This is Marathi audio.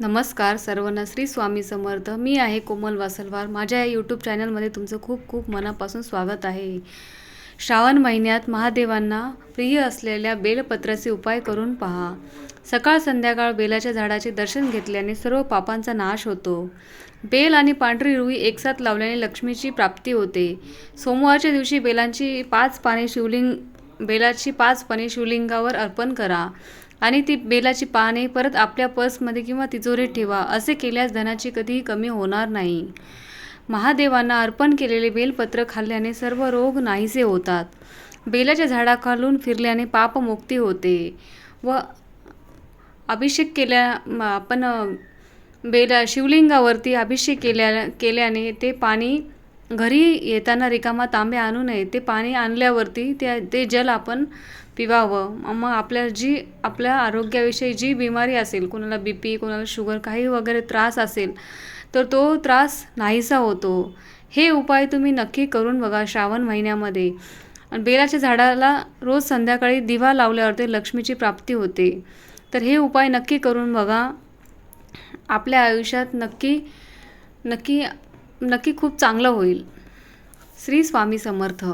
नमस्कार सर्वांना. श्री स्वामी समर्थ. मी आहे कोमल वासलवार. माझ्या या यूट्यूब चॅनलमध्ये तुमचं खूप खूप मनापासून स्वागत आहे. श्रावण महिन्यात महादेवांना प्रिय असलेल्या बेलपत्राचे उपाय करून पहा. सकाळ संध्याकाळ बेलाच्या झाडाचे दर्शन घेतल्याने सर्व पापांचा नाश होतो. बेल आणि पांढरी रुई एकसाथ लावल्याने लक्ष्मीची प्राप्ती होते. सोमवारच्या दिवशी बेलांची पाच पाने शिवलिंग बेलाची पाच पाने शिवलिंगावर अर्पण करा. आणि ती बेलाची पाने परत आपल्या पर्समध्ये किंवा तिजोरीत ठेवा. असे केल्यास धनाची कधीही कमी होणार नाही. महादेवांना अर्पण केलेले बेलपत्र खाल्ल्याने सर्व रोग नाहीसे होतात. बेलाच्या झाडाखालून फिरल्याने पापमुक्ती होते. व अभिषेक केल्या आपण बेला शिवलिंगावरती अभिषेक केल्या केल्याने ते पाणी घरी येताना रिकामा तांबे आणू नये ते पाणी आणल्यावरती त्या ते जल आपण पिवावं. मग आपल्या जी आपल्या आरोग्याविषयी जी बिमारी असेल कोणाला बी पी कोणाला शुगर काही वगैरे त्रास असेल तर तो त्रास नाहीसा होतो. हे उपाय तुम्ही नक्की करून बघा श्रावण महिन्यामध्ये. आणि बेलाच्या झाडाला रोज संध्याकाळी दिवा लावल्यावर ते लक्ष्मीची प्राप्ती होते. तर हे उपाय नक्की करून बघा. आपल्या आयुष्यात नक्की नक्की नक्की खूप चांगलं होईल. श्री स्वामी समर्थ.